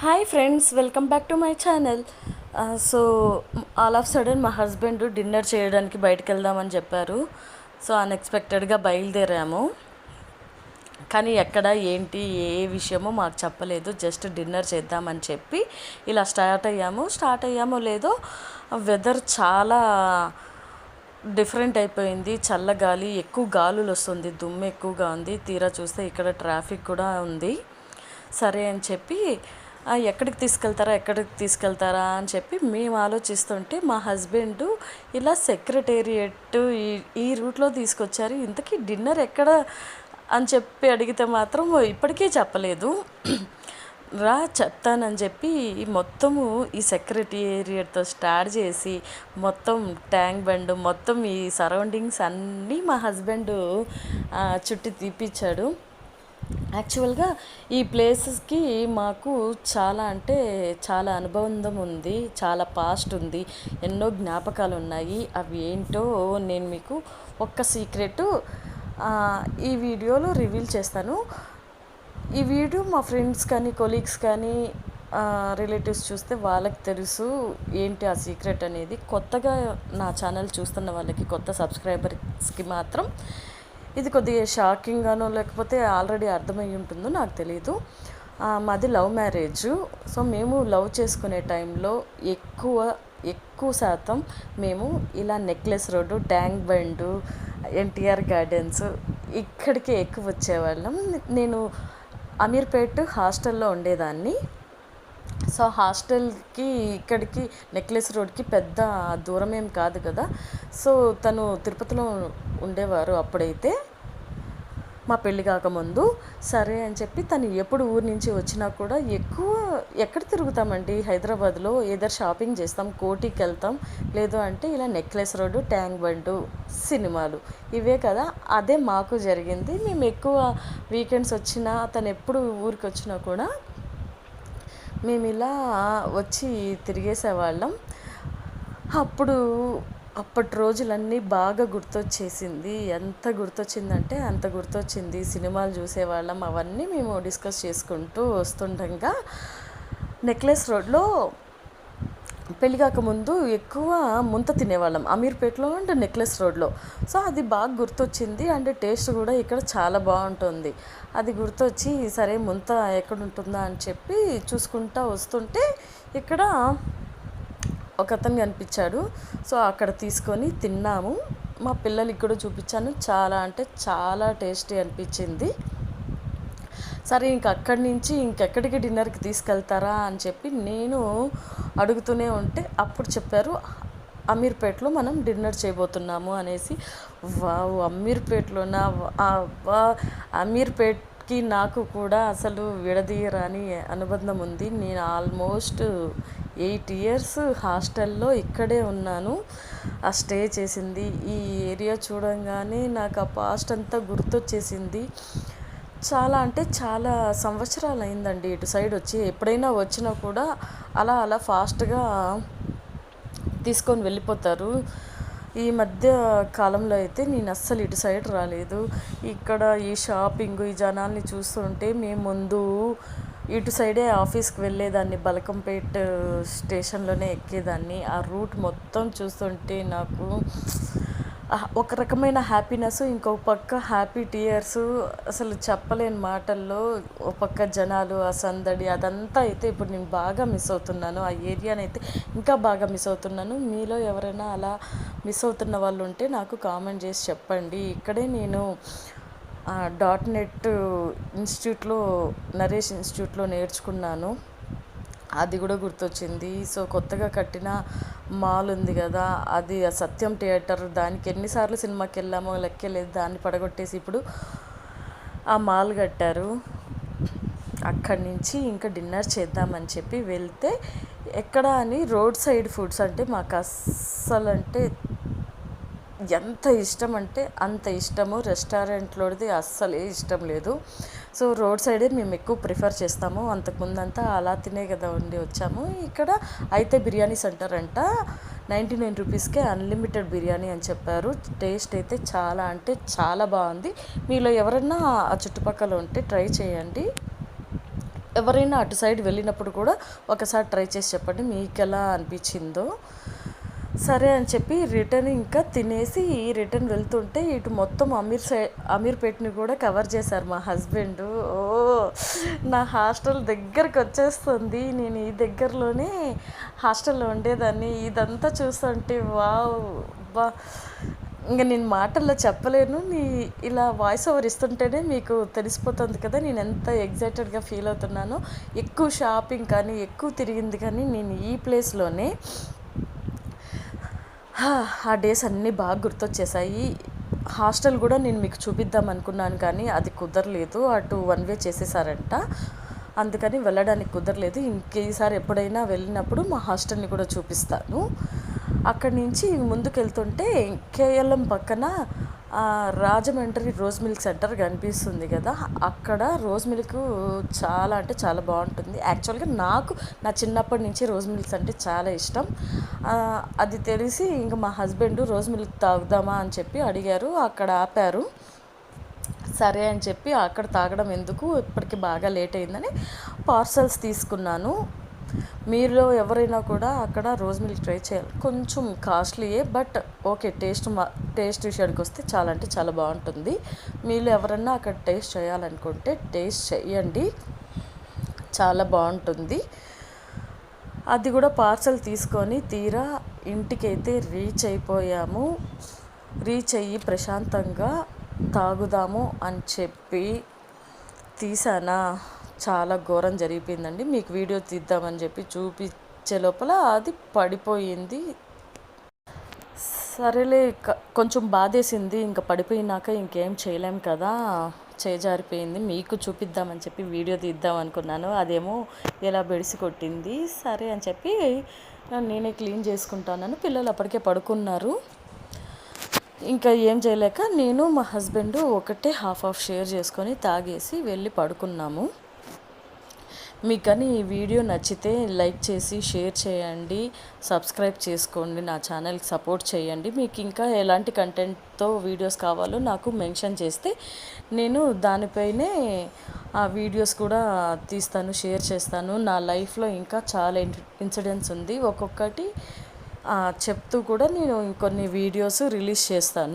Hi friends welcome back to my channel so all of sudden మా husband dinner చేయడానికి బయటకు వెళ్దామని చెప్పారు. సో అన్ఎక్స్పెక్టెడ్గా బయలుదేరాము. కానీ ఎక్కడ ఏంటి ఏ విషయమో మాకు చెప్పలేదు. జస్ట్ డిన్నర్ చేద్దామని చెప్పి ఇలా స్టార్ట్ అయ్యాము. స్టార్ట్ అయ్యామో లేదో వెదర్ చాలా డిఫరెంట్ అయిపోయింది. చల్లగాలి ఎక్కువ గాలులు వస్తుంది దుమ్ము ఎక్కువగా ఉంది. తీరా చూస్తే ఇక్కడ ట్రాఫిక్ కూడా ఉంది. సరే అని చెప్పి ఎక్కడికి తీసుకెళ్తారా ఎక్కడికి తీసుకెళ్తారా? అని చెప్పి మేము ఆలోచిస్తుంటే మా హస్బెండ్ ఇలా సెక్రటేరియట్ ఈ ఈ రూట్లో తీసుకొచ్చారు. ఇంతకీ డిన్నర్ ఎక్కడ? అని చెప్పి అడిగితే మాత్రం ఇప్పటికీ చెప్పలేదు. రా చెప్తానని చెప్పి ఈ మొత్తము ఈ సెక్రటేరియట్తో స్టార్ట్ చేసి మొత్తం ట్యాంక్ బండ్ మొత్తం ఈ సరౌండింగ్స్ అన్నీ మా హస్బెండ్ చుట్టి తీపిచ్చాడు. యాక్చువల్గా ఈ ప్లేసెస్కి మాకు చాలా అంటే చాలా అనుబంధం ఉంది చాలా పాస్ట్ ఉంది ఎన్నో జ్ఞాపకాలు ఉన్నాయి అవి ఏంటో నేను మీకు ఒక్క సీక్రెట్ ఈ వీడియోలో రివీల్ చేస్తాను. ఈ వీడియో మా ఫ్రెండ్స్ కానీ కొలీగ్స్ కానీ రిలేటివ్స్ చూస్తే వాళ్ళకి తెలుసు ఏంటి ఆ సీక్రెట్ అనేది. కొత్తగా నా ఛానల్ చూస్తున్న వాళ్ళకి కొత్త సబ్స్క్రైబర్స్కి మాత్రం ఇది కొద్దిగా షాకింగ్గానో లేకపోతే ఆల్రెడీ అర్థమై ఉంటుందో నాకు తెలియదు మాది లవ్ మ్యారేజ్. సో మేము లవ్ చేసుకునే టైంలో ఎక్కువ ఎక్కువ శాతం మేము ఇలా necklace road tank bund NTR gardens ఇక్కడికే ఎక్కువ వచ్చేవాళ్ళం. నేను అమీర్పేట్ హాస్టల్లో ఉండేదాన్ని. సో హాస్టల్కి ఇక్కడికి నెక్లెస్ రోడ్కి పెద్ద దూరం ఏం కాదు కదా. సో తను తిరుపతిలో ఉండేవారు అప్పుడైతే. మా పెళ్ళి కాకముందు సరే అని చెప్పి తను ఎప్పుడు ఊరి నుంచి వచ్చినా కూడా ఎక్కువ ఎక్కడ తిరుగుతామండి? హైదరాబాద్లో ఏదో షాపింగ్ చేస్తాం కోటికి వెళ్తాం. లేదు అంటే ఇలా నెక్లెస్ రోడ్డు ట్యాంక్ బండు సినిమాలు ఇవే కదా. అదే మాకు జరిగింది. మేము ఎక్కువ వీకెండ్స్ వచ్చినా తను ఎప్పుడు ఊరికి వచ్చినా కూడా మేము ఇలా వచ్చి తిరిగేసేవాళ్ళం. అప్పుడు అప్పటి రోజులన్నీ బాగా గుర్తొచ్చేసింది. ఎంత గుర్తొచ్చిందంటే అంత గుర్తొచ్చింది. సినిమాలు చూసేవాళ్ళం. అవన్నీ మేము డిస్కస్ చేసుకుంటూ వస్తుండగా నెక్లెస్ రోడ్లో పెళ్ళి కాకముందు ఎక్కువ ముంత తినేవాళ్ళం. అమీర్పేటలో అండ్ నెక్లెస్ రోడ్లో. సో అది బాగా గుర్తొచ్చింది అండ్ టేస్ట్ కూడా ఇక్కడ చాలా బాగుంటుంది. అది గుర్తొచ్చి సరే ముంత ఎక్కడ ఉంటుందా అని చెప్పి చూసుకుంటా వస్తుంటే ఇక్కడ ఒక అతను కనిపించాడు. సో అక్కడ తీసుకొని తిన్నాము. మా పిల్లలకి కూడా చూపించాను. చాలా అంటే చాలా టేస్టీ అనిపించింది. సరే ఇంక అక్కడి నుంచి ఇంకెక్కడికి డిన్నర్కి తీసుకెళ్తారా అని చెప్పి నేను అడుగుతూనే ఉంటే అప్పుడు చెప్పారు అమీర్పేటలో మనం డిన్నర్ చేయబోతున్నాము అనేసి. వావ్! అమీర్పేటలోనా? అబ్బా! అమీర్పేట్కి నాకు కూడా అసలు విడదీయరాని అనుబంధం ఉంది. నేను ఆల్మోస్ట్ ఎయిట్ ఇయర్స్ హాస్టల్లో ఇక్కడే ఉన్నాను. ఆ స్టే చేసింది. ఈ ఏరియా చూడంగానే నాకు ఆ పాస్ట్ అంతా గుర్తొచ్చేసింది. చాలా అంటే చాలా సంవత్సరాలు అయిందండి ఇటు సైడ్ వచ్చి. ఎప్పుడైనా వచ్చినా కూడా అలా అలా ఫాస్ట్గా తీసుకొని వెళ్ళిపోతారు. ఈ మధ్య కాలంలో అయితే నేను అస్సలు ఇటు సైడ్ రాలేదు. ఇక్కడ ఈ షాపింగ్ ఈ జనాల్ని చూస్తుంటే మేము ముందు ఇటు సైడే ఆఫీస్కి వెళ్ళేదాన్ని బలకంపేట్ స్టేషన్లోనే ఎక్కేదాన్ని. ఆ రూట్ మొత్తం చూస్తుంటే నాకు ఒక రకమైన హ్యాపీనెస్ ఇంకో పక్క హ్యాపీ టీయర్స్ అసలు చెప్పలేని మాటల్లో ఒక పక్క జనాలు ఆ సందడి అదంతా అయితే ఇప్పుడు నేను బాగా మిస్ అవుతున్నాను. ఆ ఏరియాని అయితే ఇంకా బాగా మిస్ అవుతున్నాను. మీలో ఎవరైనా అలా మిస్ అవుతున్న వాళ్ళు ఉంటే నాకు కామెంట్ చేసి చెప్పండి. ఇక్కడే నేను డాట్ నెట్ ఇన్స్టిట్యూట్లో నరేష్ ఇన్స్టిట్యూట్లో నేర్చుకున్నాను. అది కూడా గుర్తొచ్చింది. సో కొత్తగా కట్టిన మాల్ ఉంది కదా అది ఆ సత్యం థియేటర్. దానికి ఎన్నిసార్లు సినిమాకి వెళ్ళామో లెక్కలేదు దాన్ని పడగొట్టేసి ఇప్పుడు ఆ మాల్ కట్టారు. అక్కడి నుంచి ఇంకా డిన్నర్ చేద్దామని చెప్పి వెళ్తే ఎక్కడ అని రోడ్ సైడ్ ఫుడ్స్ అంటే మాకు అస్సలు అంటే ఎంత ఇష్టం అంటే అంత ఇష్టము. రెస్టారెంట్లోది అస్సలే ఇష్టం లేదు. సో రోడ్ సైడే మేము ఎక్కువ ప్రిఫర్ చేస్తాము. అంతకుముందంతా అలా తినే కదా ఉండి వచ్చాము. ఇక్కడ అయితే బిర్యానీ సెంటర్ అంట. నైంటీ నైన్ రూపీస్కే అన్లిమిటెడ్ బిర్యానీ అని చెప్పారు. టేస్ట్ అయితే చాలా అంటే చాలా బాగుంది. మీలో ఎవరన్నా ఆ చుట్టుపక్కల ఉంటే ట్రై చేయండి. ఎవరైనా అటు సైడ్ వెళ్ళినప్పుడు కూడా ఒకసారి ట్రై చేసి చెప్పండి. మీకు ఎలా అనిపించిందో. సరే అని చెప్పి రిటర్న్ ఇంకా తినేసి రిటర్న్ వెళ్తుంటే ఇటు మొత్తం అమీర్ సై అమీర్పేట్ని కూడా కవర్ చేశారు మా హస్బెండ్. ఓ నా హాస్టల్ దగ్గరకు వచ్చేస్తుంది. నేను ఈ దగ్గరలోనే హాస్టల్లో ఉండేదాన్ని. ఇదంతా చూస్తుంటే వావ్ బా ఇంకా నేను మాటల్లో చెప్పలేను. నీ ఇలా వాయిస్ ఓవర్ ఇస్తుంటేనే మీకు తెలిసిపోతుంది కదా నేను ఎంత ఎగ్జైటెడ్గా ఫీల్ అవుతున్నానో. ఎక్కువ షాపింగ్ కానీ ఎక్కువ తిరిగింది కానీ నేను ఈ ప్లేస్లోనే ఆ డేస్ అన్నీ బాగా గుర్తొచ్చేసాయి. హాస్టల్ కూడా నేను మీకు చూపిద్దాం అనుకున్నాను కానీ అది కుదరలేదు. అటు వన్ వే చేసేసారంట. అందుకని వెళ్ళడానికి కుదరలేదు. ఇంకేసారి ఎప్పుడైనా వెళ్ళినప్పుడు మా హాస్టల్ని కూడా చూపిస్తాను. అక్కడి నుంచి ముందుకు వెళ్తుంటే కేఎల్ఎం పక్కన రాజమండ్రి రోజ్ మిల్క్ సెంటర్ కనిపిస్తుంది కదా అక్కడ రోజ్ మిల్క్ చాలా అంటే చాలా బాగుంటుంది. యాక్చువల్గా నాకు నా చిన్నప్పటి నుంచి రోజ్ మిల్క్స్ అంటే చాలా ఇష్టం. అది తెలిసి ఇంకా మా హస్బెండ్ రోజ్ మిల్క్ తాగుదామా అని చెప్పి అడిగారు అక్కడ ఆపారు. సరే అని చెప్పి అక్కడ తాగడం ఎందుకు? ఇప్పటికి బాగా లేట్ అయిందని పార్సల్స్ తీసుకున్నాను. మీరులో ఎవరైనా కూడా అక్కడ రోజ్ మిల్క్ ట్రై చేయాలి. కొంచెం కాస్ట్లీయే బట్ ఓకే టేస్ట్ మా టేస్ట్ విషయానికి వస్తే చాలా అంటే చాలా బాగుంటుంది. మీరు ఎవరన్నా అక్కడ టేస్ట్ చేయాలనుకుంటే టేస్ట్ చేయండి. చాలా బాగుంటుంది. అది కూడా పార్సల్ తీసుకొని తీరా ఇంటికైతే రీచ్ అయిపోయాము. రీచ్ అయ్యి ప్రశాంతంగా తాగుదాము అని చెప్పి తీసానా. చాలా ఘోరం జరిగిపోయిందండి. మీకు వీడియో తీద్దామని చెప్పి చూపించే లోపల అది పడిపోయింది. సరేలే క- కొంచెం బాధేసింది. ఇంకా పడిపోయినాక ఇంకేం చేయలేం కదా. చేజారిపోయింది. మీకు చూపిద్దామని చెప్పి వీడియో తీద్దాం అనుకున్నాను. అదేమో ఎలా బెడిసి కొట్టింది. సరే అని చెప్పి నేనే క్లీన్ చేసుకుంటానని పిల్లలు అప్పటికే పడుకున్నారు. ఇంకా ఏం చేయలేక నేను మా హస్బెండ్ ఒకటే హాఫ్ హాఫ్ షేర్ చేసుకొని తాగేసి వెళ్ళి పడుకున్నాము. మీకు కానీ ఈ వీడియో నచ్చితే లైక్ చేసి షేర్ చేయండి. సబ్స్క్రైబ్ చేసుకోండి. నా ఛానల్కి సపోర్ట్ చేయండి. మీకు ఇంకా ఎలాంటి కంటెంట్తో వీడియోస్ కావాలో నాకు మెన్షన్ చేస్తే నేను దానిపైనే ఆ వీడియోస్ కూడా తీస్తాను షేర్ చేస్తాను. నా లైఫ్లో ఇంకా చాలా ఇన్సిడెంట్స్ ఉంది. ఒక్కొక్కటి చెప్తూ కూడా నేను ఇంకొన్ని వీడియోస్ రిలీజ్ చేస్తాను.